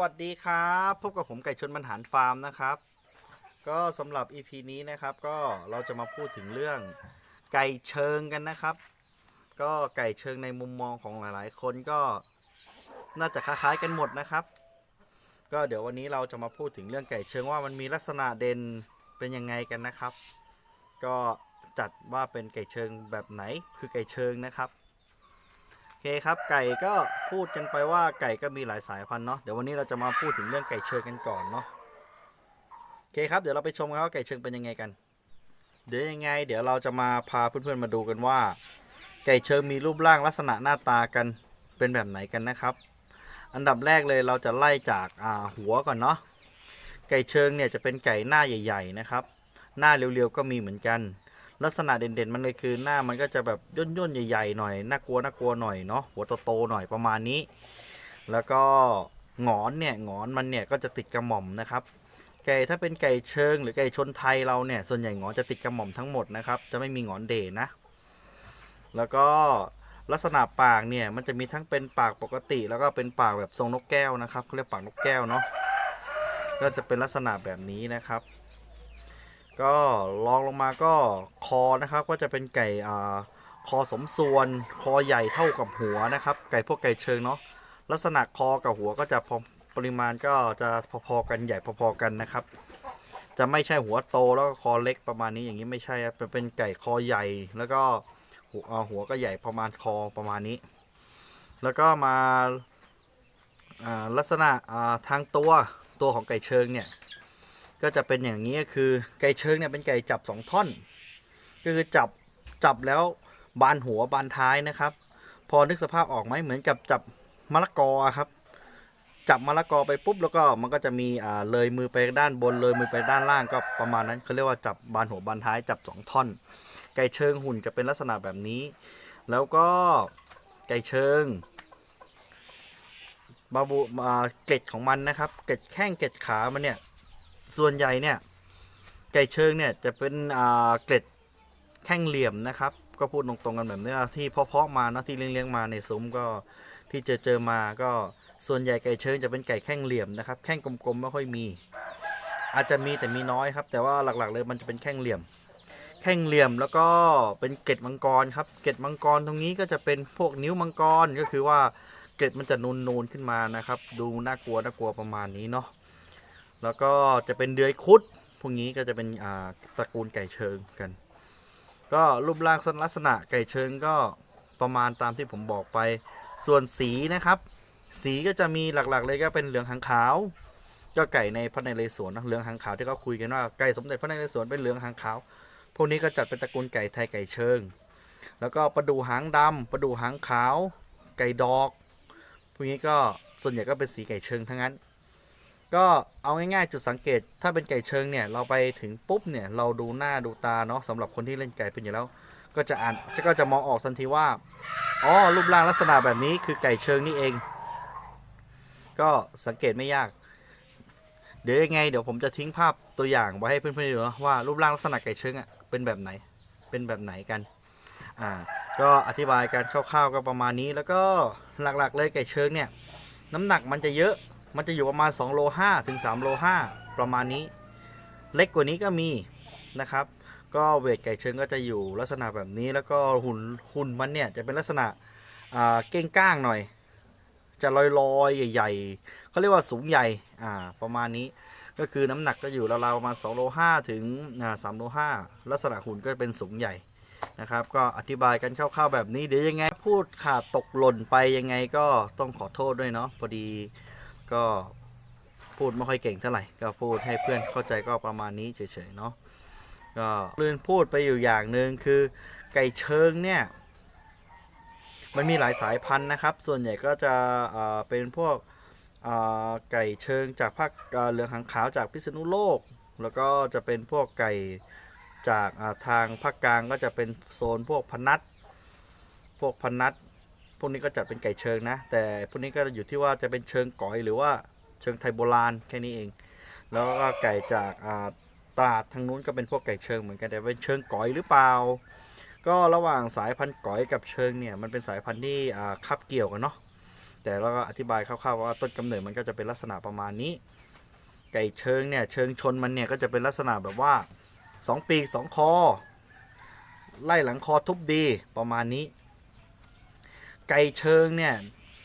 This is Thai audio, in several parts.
วัสดีครับ พบกับผมไก่ชนบรรหารฟาร์มนะครับ ก็สำหรับ EP นี้นะครับก็เราจะมาพูดถึงเรื่องไก่เชิงกันนะครับ ก็ไก่เชิงในมุมมองของหลายๆ คนก็น่าจะคล้ายๆกันหมดนะครับ ก็เดี๋ยววันนี้เราจะมาพูดถึงเรื่องไก่เชิงว่ามันมีลักษณะเด่นเป็นยังไงกันนะครับ ก็จัดว่าเป็นไก่เชิงแบบไหนคือไก่เชิงนะครับ อเคครับไก่ก็พูดกันไปว่าไก่ก็มีหลายสายพันธุ์เนาะเดี๋ยววันนี้เราจะมาพูดถึงเรื่องไก่เชิงกันก่อนเนาะโอเคครับเดี๋ยวเราไปชมกันว่าไก่เชิงเป็นยังไงกัน เดี๋ยวยังไง เดี๋ยวเราจะมาพาเพื่อนๆมาดูกันว่า ไก่เชิงมีรูปร่างลักษณะหน้าตากันเป็นแบบไหนกันนะครับ อันดับแรกเลยเราจะไล่จากาหัวก่อนเนาะไก่เชิงเนี่ยจะเป็นไก่หน้าใหญ่ ๆ นะครับ หน้าเรียวๆก็มีเหมือนกัน ลักษณะเด่นๆ มันเลยคือหน้ามันก็จะแบบย่นๆใหญ่ๆหน่อยน่ากลัวน่ากลัวหน่อยเนาะหัวโตๆหน่อยประมาณนี้ แล้วก็หงอนเนี่ยหงอนมันเนี่ยก็จะติดกระหม่อมนะครับ ไก่ถ้าเป็นไก่เชิงหรือไก่ชนไทยเราเนี่ยส่วนใหญ่หงอนจะติดกระหม่อมทั้งหมดนะครับจะไม่มีหงอนเด่นะ แล้วก็ลักษณะปากเนี่ยมันจะมีทั้งเป็นปากปกติแล้วก็เป็นปากแบบทรงนกแก้วนะครับเขาเรียกปากนกแก้วเนาะก็จะเป็นลักษณะแบบนี้นะครับ ก็ลองลงมาก็คอนะครับก็จะเป็นไก่อ่าคอสมส่วนคอใหญ่เท่ากับหัวนะครับ ไก่พวกไก่เชิงเนาะลักษณะคอกับหัวก็จะพอปริมาณก็จะพอๆกันใหญ่พอๆกันนะครับ จะไม่ใช่หัวโตแล้วก็คอเล็กประมาณนี้อย่างนี้ไม่ใช่เป็นเป็นไก่คอใหญ่แล้วก็หัวหัวก็ใหญ่ประมาณคอประมาณนี้ แล้วก็มาลักษณะทางตัวตัวของไก่เชิงเนี่ย ก็จะเป็นอย่างนี้ก็คือไก่เชิงเนี่ยเป็นไก่จับสองท่อน ก็คือจับจับแล้วบานหัวบานท้ายนะครับ พอนึกสภาพออกไหมเหมือนกับจับมะละกอครับ จับมะละกอไปปุ๊บแล้วก็มันก็จะมีอ่าเลยมือไปด้านบนเลยมือไปด้านล่างก็ประมาณนั้นเขาเรียกว่าจับบานหัวบานท้ายจับสองท่อน ไก่เชิงหุ่นจะเป็นลักษณะแบบนี้ แล้วก็ไก่เชิงบาบูอ่าเกล็ดของมันนะครับ เกล็ดแข้งเกล็ดขามันเนี่ย ส่วนใหญ่เนี่ยไก่เชิงเนี่ยจะเป็นอ่าเกล็ดแข้งเหลี่ยมนะครับ ก็พูดตรงๆกันแบบนี้ที่เพาะๆมาเนาะที่เลี้ยงๆมาในซุ้มก็ที่เจอเจอมาก็ส่วนใหญ่ไก่เชิงจะเป็นไก่แข้งเหลี่ยมนะครับแข้งกลมๆไม่ค่อยมี อาจจะมีแต่มีน้อยครับ แต่ว่าหลักๆเลยมันจะเป็นแข้งเหลี่ยม แข้งเหลี่ยมแล้วก็เป็นเกล็ดมังกรครับเกล็ดมังกรตรงนี้ก็จะเป็นพวกนิ้วมังกรก็คือว่าเกล็ดมันจะนูนๆขึ้นมานะครับ ดูน่ากลัวน่ากลัวประมาณนี้เนาะ แล้วก็จะเป็นเดือยคุด พวกนี้ก็จะเป็นอ่าตระกูลไก่เชิงกัน ก็รูปร่างลักษณะไก่เชิงก็ประมาณตามที่ผมบอกไป ส่วนสีนะครับ สีก็จะมีหลักๆ เลยก็เป็นเหลืองหางขาว ก็ไก่ในพระนเรศวรนะเหลืองหางขาวที่เขาคุยกันว่าไก่สมเด็จพระนเรศวรเป็นเหลืองหางขาว พวกนี้ก็จัดเป็นตระกูลไก่ไทยไก่เชิง แล้วก็ประดูหางดำประดูหางขาว ไก่ดอก พวกนี้ก็ส่วนใหญ่ก็เป็นสีไก่เชิงทั้งนั้น ก็เอาง่ายๆจุดสังเกต ถ้าเป็นไก่เชิงเนี่ยเราไปถึงปุ๊บเนี่ยเราดูหน้าดูตาเนาะสำหรับคนที่เล่นไก่เป็นอยู่แล้ว ก็จะอ่านก็จะมองออกทันทีว่าอ๋อรูปร่างลักษณะแบบนี้คือไก่เชิงนี่เอง ก็สังเกตไม่ยาก เดี๋ยวยังไง เดี๋ยวผมจะทิ้งภาพตัวอย่างไว้ให้เพื่อนๆดูนะว่ารูปร่างลักษณะไก่เชิงอะเป็นแบบไหนเป็นแบบไหนกันอ่าก็อธิบายการคร่าวๆก็ประมาณนี้แล้วก็หลักๆเลยไก่เชิงเนี่ยน้ำหนักมันจะเยอะ มันจะอยู่ประมาณ2โล5ถึง3โล5ประมาณนี้ เล็กกว่านี้ก็มีนะครับ ก็เวทไก่เชิงก็จะอยู่ลักษณะแบบนี้แล้วก็หุ่นหุ่นมันเนี่ยจะเป็นลักษณะเก้งก้างหน่อย จะลอยลอยๆใหญ่ๆเขาเรียกว่าสูงใหญ่อ่าประมาณนี้ก็คือน้ำหนักก็อยู่ราวๆประมาณ2โล5ถึงอ่า3โล5ลักษณะหุ่นก็เป็นสูงใหญ่นะครับ ก็อธิบายกันคร่าวๆแบบนี้เดี๋ยวยังไงพูดขาดตกหล่นไปยังไงก็ต้องขอโทษด้วยเนาะพอดี ก็พูดไม่ค่อยเก่งเท่าไหร่ ก็พูดให้เพื่อนเข้าใจก็ประมาณนี้เฉยๆเนาะก็เลื่อนพูดไปอยู่อย่างหนึ่งคือไก่เชิงเนี่ยมันมีหลายสายพันธุ์นะครับ ส่วนใหญ่ก็จะเป็นพวกไก่เชิงจากภาคเหลืองหางขาวจากพิษณุโลก แล้วก็จะเป็นพวกไก่จากทางภาคกลางก็จะเป็นโซนพวกพนัทพวกพนัท พวกนี้ก็จัดเป็นไก่เชิงนะ แต่พวกนี้ก็อยู่ที่ว่าจะเป็นเชิงก๋อยหรือว่าเชิงไทยโบราณแค่นี้เอง แล้วก็ไก่จากตราดทางนู้นก็เป็นพวกไก่เชิงเหมือนกันแต่เป็นเชิงก๋อยหรือเปล่า ก็ระหว่างสายพันธุ์ก๋อยกับเชิงเนี่ยมันเป็นสายพันธุ์ที่อ่าคับเกี่ยวกันเนาะแต่เราก็อธิบายคร่าวๆว่าต้นกำเนิดมันก็จะเป็นลักษณะประมาณนี้ ไก่เชิงเนี่ยเชิงชนมันเนี่ยก็จะเป็นลักษณะแบบว่าสองปีกสองคอ ไล่หลังคอทุบดีประมาณนี้ ไก่เชิงเนี่ย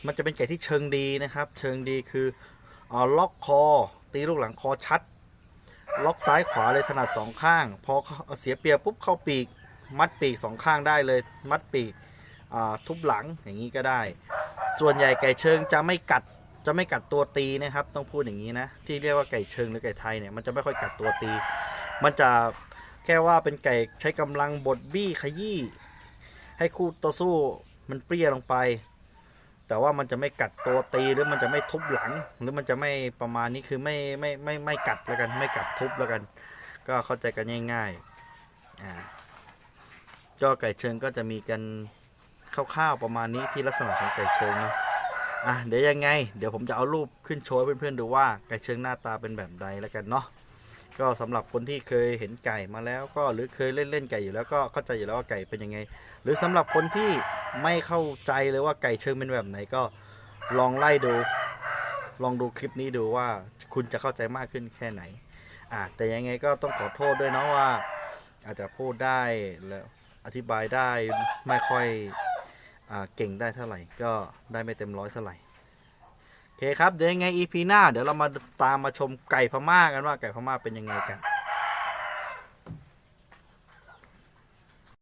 มันจะเป็นไก่ที่เชิงดีนะครับ เชิงดีคืออล็อกคอ ตีลูกหลังคอชัด ล็อกซ้ายขวาเลยถนัดสองข้าง พอเสียเปียปุ๊บเข้าปีก มัดปีกสองข้างได้เลย มัดปีกทุบหลังอย่างนี้ก็ได้ ส่วนใหญ่ไก่เชิงจะไม่กัดจะไม่กัดตัวตีนะครับ ต้องพูดอย่างนี้นะ ที่เรียกว่าไก่เชิงหรือไก่ไทยเนี่ยมันจะไม่ค่อยกัดตัวตี มันจะแค่ว่าเป็นไก่ใช้กำลังบดบี้ขยี้ให้คู่ต่อสู้ มันเปรี้ยลงไป แต่ว่ามันจะไม่กัดตัวตีหรือมันจะไม่ทุบหลัง หรือมันจะไม่ประมาณนี้คือไม่ไม่ไม่ไม่กัดแล้วกันไม่กัดทุบแล้วกัน ก็เข้าใจกันง่ายๆอ่าก็ไก่เชิงก็จะมีกันคร่าวๆประมาณนี้ที่ลักษณะของไก่เชิงเนาะอะเดี๋ยวยังไง เดี๋ยวผมจะเอารูปขึ้นโชว์ให้เพื่อนๆดูว่าไก่เชิงหน้าตาเป็นแบบใดแล้วกันเนาะ ก็สำหรับคนที่เคยเห็นไก่มาแล้วก็หรือเคยเล่นเล่นไก่อยู่แล้วก็เข้าใจอยู่แล้วว่าไก่เป็นยังไง หรือสำหรับคนที่ไม่เข้าใจเลยว่าไก่เชิงเป็นแบบไหนก็ลองไล่ดู ลองดูคลิปนี้ดูว่าคุณจะเข้าใจมากขึ้นแค่ไหนอะแต่ยังไงก็ต้องขอโทษด้วยเนาะว่า อาจจะพูดได้แล้วอธิบายได้ไม่ค่อยอเก่งได้เท่าไหร่ ก็ได้ไม่เต็มร้อยเท่าไหร่ เคครับ เดี๋ยวยังไง EP หน้า เดี๋ยวเรามาตามมาชมไก่พม่ากันว่าไก่พม่าเป็นยังไงกัน